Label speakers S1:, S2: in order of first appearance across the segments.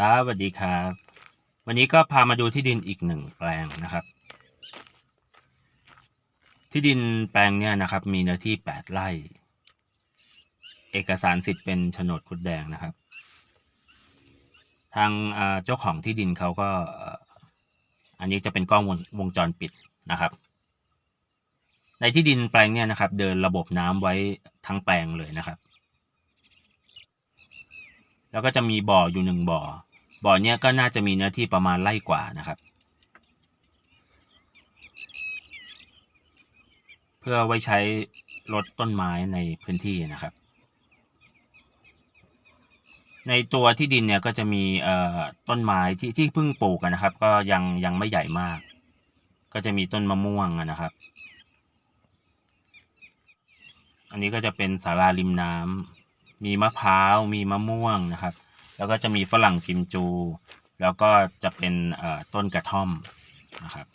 S1: ครับสวัสดีครับ วันนี้ก็พามาดูที่ดินอีกหนึ่งแปลงนะครับ ที่ดินแปลงเนี่ยนะครับ มีเนื้อที่แปดไร่ เอกสารสิทธิ์เป็นโฉนดคุดแดงนะครับ ทางเจ้าของที่ดินเขาก็ อันนี้จะเป็นกล้องวงวงจรปิดนะครับ ในที่ดินแปลงเนี่ยนะครับ เดินระบบน้ำไว้ทั้งแปลงเลยนะครับ แล้วก็จะมีบ่ออยู่หนึ่งบ่อ บ่อเนี้ยก็น่าจะมีเนื้อที่ประมาณไร่กว่านะครับ เพื่อไว้ใช้ลดต้นไม้ในพื้นที่นะครับ ในตัวที่ดินเนี่ยก็จะมีเอ่อต้นไม้ที่ที่เพิ่งปลูกนะครับ ก็ยังยังไม่ใหญ่มาก ก็จะมีต้นมะม่วงนะครับ อันนี้ก็จะเป็นศาลาริมน้ำ มีมะพร้าว มีมะม่วงนะครับ แล้วก็จะมีฝรั่งกิมจู แล้วก็จะเป็นต้นกระท่อมนะครับ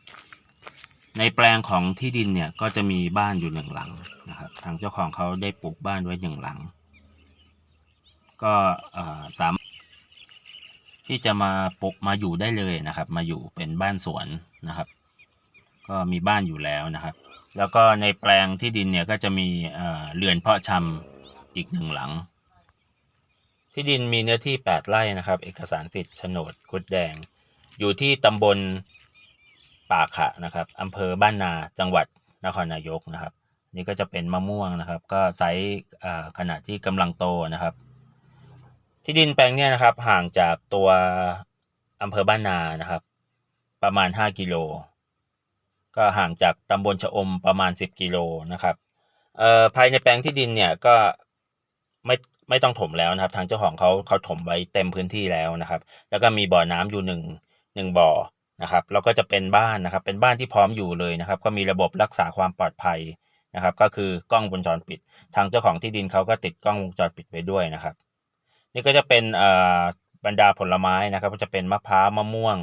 S1: ในแปลงของที่ดินเนี่ยก็จะมีบ้านอยู่หนึ่งหลังนะครับ ทางเจ้าของเขาได้ปลูกบ้านไว้หนึ่งหลัง ก็สามารถที่จะมาปลูกมาอยู่ได้เลยนะครับ มาอยู่เป็นบ้านสวนนะครับ ก็มีบ้านอยู่แล้วนะครับแล้วก็ในแปลงที่ดินเนี่ยก็จะมีเอ่อเรือนเพาะชำ อีกหนึ่งหลัง ที่ดินมีเนื้อที่ 8 ไร่นะครับ เอกสารสิทธิ์โฉนดกุดแดง อยู่ที่ตำบลป่าขะนะครับอำเภอบ้านนาจังหวัดนครนายกนะครับ นี่ก็จะเป็นมะม่วงนะครับ ก็ไซส์อ่าขณะที่กำลังโตนะครับ ที่ดินแปลงเนี้ยนะครับ ห่างจากตัวอำเภอบ้านนานะครับ ประมาณ 5 กิโล ก็ห่างจากตำบลชะอมประมาณ 10 กิโลนะครับภายในแปลงที่ดินเนี่ยก็ ไม่ไม่ต้องถมแล้วนะครับ ทางเจ้าของเขาเขาถมไว้เต็มพื้นที่แล้วนะครับ แล้วก็มีบ่อน้ำอยู่หนึ่งหนึ่งบ่อนะครับแล้วก็จะเป็นบ้านนะครับ เป็นบ้านที่พร้อมอยู่เลยนะครับ ก็มีระบบรักษาความปลอดภัยนะครับ ก็คือกล้องวงจรปิด ทางเจ้าของที่ดินเขาก็ติดกล้องวงจรปิดไว้ด้วยนะครับ นี่ก็จะเป็นเอ่อบรรดาผลไม้นะครับก็จะเป็นมะพร้าวมะม่วง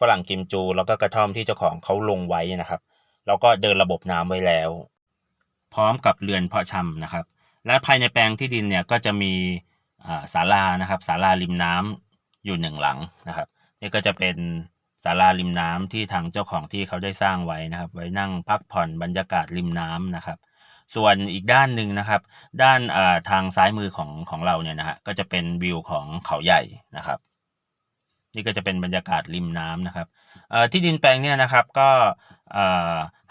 S1: ฝรั่งกิมจู แล้วก็กระท่อมที่เจ้าของเขาลงไว้นะครับ แล้วก็เดินระบบน้ำไว้แล้ว พร้อมกับเรือนเพาะชำนะครับ และภายในแปลงที่ดินเนี่ยก็จะมีศาลานะครับศาลาริมน้ำอยู่หนึ่งหลังนะครับนี่ก็จะเป็นศาลาริมน้ำที่ทางเจ้าของที่เขาได้สร้างไว้นะครับ ไว้นั่งพักผ่อนบรรยากาศริมน้ำนะครับ ส่วนอีกด้านหนึ่งนะครับ ด้านทางซ้ายมือของของเราเนี่ยนะฮะก็จะเป็นวิวของเขาใหญ่นะครับ นี่ก็จะเป็นบรรยากาศริมน้ำนะครับที่ดินแปลงเนี่ยนะครับก็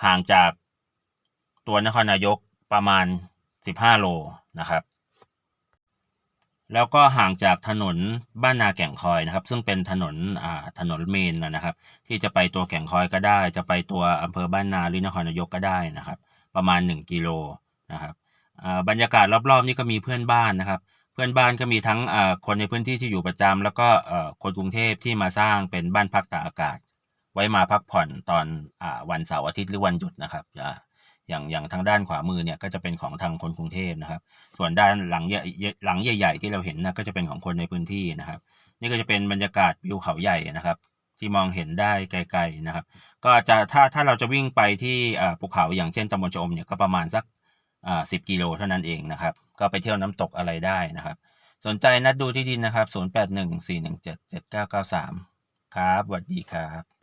S1: ห่างจากตัวนครนายกประมาณ 15 โลนะครับ แล้วก็ห่างจากถนนบ้านนาแก่งคอยนะครับ ซึ่งเป็นถนนอ่าถนนเมนนะครับ ที่จะไปตัวแก่งคอยก็ได้ จะไปตัวอำเภอบ้านนาหรือนครนายกก็ได้นะครับ ประมาณ 1 กิโลนะครับบรรยากาศรอบๆ นี่ก็มีเพื่อนบ้านนะครับ เพื่อนบ้านก็มีทั้งคนในพื้นที่ที่อยู่ประจำแล้วก็คนกรุงเทพที่มาสร้างเป็นบ้านพักตากอากาศ ไว้มาพักผ่อนตอนอวันเสาร์อาทิตย์หรือวันหยุดนะครับ อย่างอย่างทางด้านขวามือเนี่ยก็จะเป็นของทางคนกรุงเทพนะครับ ส่วนด้านหลังใหญ่หลังใหญ่ ๆ ที่เราเห็นนะก็จะเป็นของคนในพื้นที่นะครับ นี่ก็จะเป็นบรรยากาศวิวเขาใหญ่นะครับ ที่มองเห็นได้ไกลๆนะครับ ก็จะถ้าถ้าเราจะวิ่งไปที่ภูเขาอย่างเช่นตำบลชอมเนี่ยก็ประมาณสักสิบกิโลเท่านั้นเองนะครับ ก็ไปเที่ยวน้ำตกอะไรได้นะครับ สนใจนัดดูที่ดินนะครับ 0814177993 ครับสวัสดีครับ